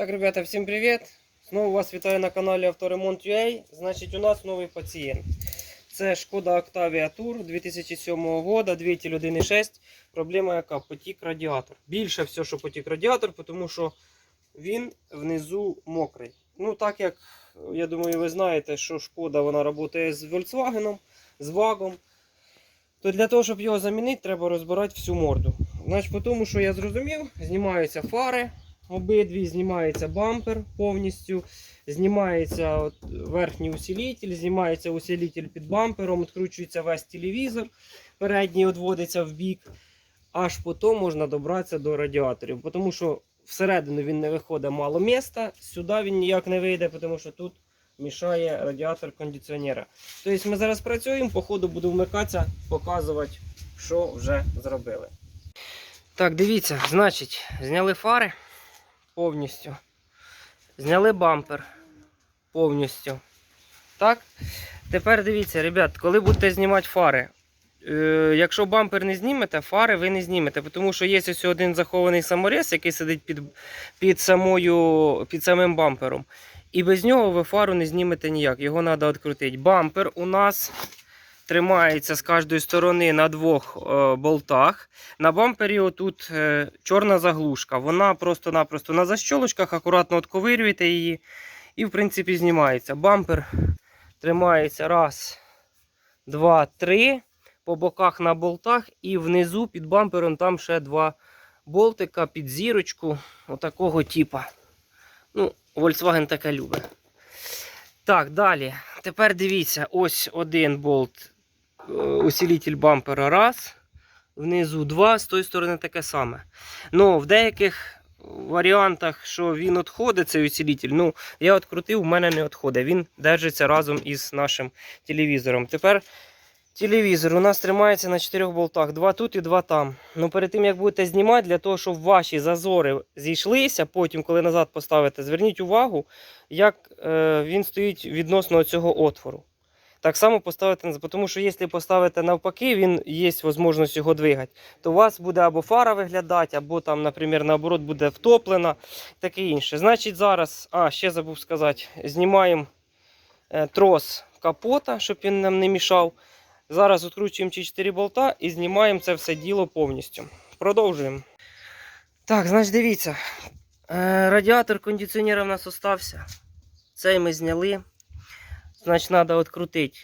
Так, ребята, всім привіт! Знову вас вітаю на каналі Авторемонт.ua. Значить, у нас новий пацієнт. Це Шкода Octavia Tour 2007 года, двигатель 1.6. Проблема яка? Потік радіатор. Більше все, що потік радіатор, тому що він внизу мокрий. Ну, так як, я думаю, ви знаєте, що Шкода вона працює з Volkswagen, з вагом. То для того, щоб його замінити, треба розбирати всю морду. Значить, тому, що я зрозумів, знімаються фари, обидві, знімається бампер повністю, знімається от верхній усилитель, знімається усилитель під бампером, відкручується весь телевізор, передній відводиться в бік, аж потім можна добратися до радіаторів. Тому що всередину він не виходить мало міста, сюди він ніяк не вийде, тому що тут мішає радіатор кондиціонера. Тобто ми зараз працюємо, по ходу буду вмикатися, показувати, що вже зробили. Так, дивіться, значить, зняли фари повністю. Зняли бампер повністю. Так? Тепер дивіться, ребят, коли будете знімати фари. Е, якщо бампер не знімете, фари ви не знімете, тому що є ось один захований саморез, який сидить під, під, самою, під самим бампером. І без нього ви фару не знімете ніяк, його треба відкрутити. Бампер у нас тримається з кожної сторони на двох е, болтах. На бампері отут е, чорна заглушка. Вона просто-напросто на защолочках, акуратно отковирюєте її і, в принципі, знімається. Бампер тримається раз, два, три. По боках на болтах і внизу під бампером там ще два болтика під зірочку отакого типа. Ну, Volkswagen таке любить. Так, далі. Тепер дивіться, ось один болт, усилитель бампера раз. Внизу два, з тої сторони таке саме. Ну, в деяких варіантах, що він відходить, цей усилитель, ну, я відкрутив, у мене не відходить. Він держиться разом із нашим телевізором. Тепер телевізор у нас тримається на 4 болтах. Два тут і два там. Ну, перед тим, як будете знімати, для того, щоб ваші зазори зійшлися, потім, коли назад поставите, зверніть увагу, як е, він стоїть відносно цього отвору. Так само поставити тому що якщо поставити навпаки, він є можливість його двигати, то у вас буде або фара виглядати, або там, наприклад, наоборот, буде втоплена, таке інше. Значить, зараз, а, ще забув сказати, знімаємо е, трос капота, щоб він нам не мішав. Зараз відкручуємо ці 4 болта і знімаємо це все діло повністю. Продовжуємо. Так, значить, дивіться. Е, Радіатор кондиціонера в нас остався. Цей ми зняли. Значить, треба відкрутити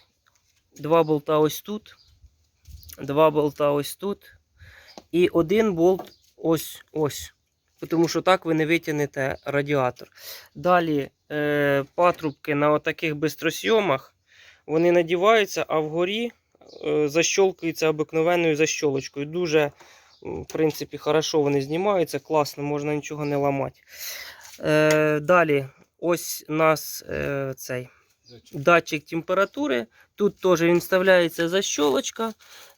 два болта ось тут. Два болта ось тут. І один болт ось ось. Тому що так ви не витягнете радіатор. Далі е, патрубки на отаких бистросйомах. Вони надіваються, а вгорі е, защолкуються обикновенною защолочкою. Дуже, в принципі, хорошо вони знімаються, класно, можна нічого не ламати. Е, далі, ось у нас е, цей датчик температури. Тут теж він вставляється защолочка,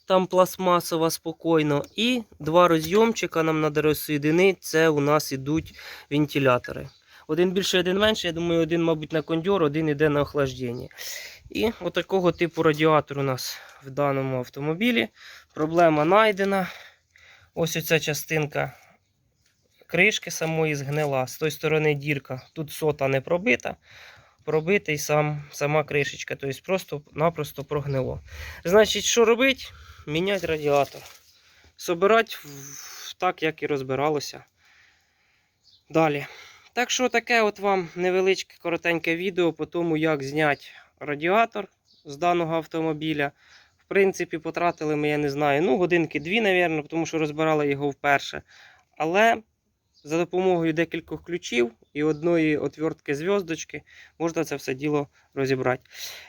там пластмасова спокійно. І два розйомчика нам треба розсоєдинити. Це у нас ідуть вентилятори. Один більше, один менше. Я думаю, один, мабуть, на кондьор, один йде на охлаждення. І отакого типу радіатор у нас в даному автомобілі. Проблема знайдена. Ось оця частинка кришки самої згнила. З тої сторони дірка. Тут сота не пробита. Пробитий сам, сама кришечка. Тобто просто-напросто прогнило. Значить, що робити? Міняти радіатор. Собирати так, як і розбиралося. Далі. Так що таке от вам невеличке коротеньке відео по тому, як зняти радіатор з даного автомобіля. В принципі, потратили ми, я не знаю, ну, годинки дві, мабуть, тому що розбирали його вперше. Але за допомогою декількох ключів і одної отвертки зв'язочки можна це все діло розібрати.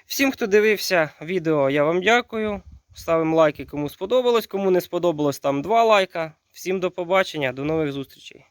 Всім, хто дивився відео, я вам дякую. Ставимо лайки, кому сподобалось. Кому не сподобалось, там два лайка. Всім до побачення, до нових зустрічей.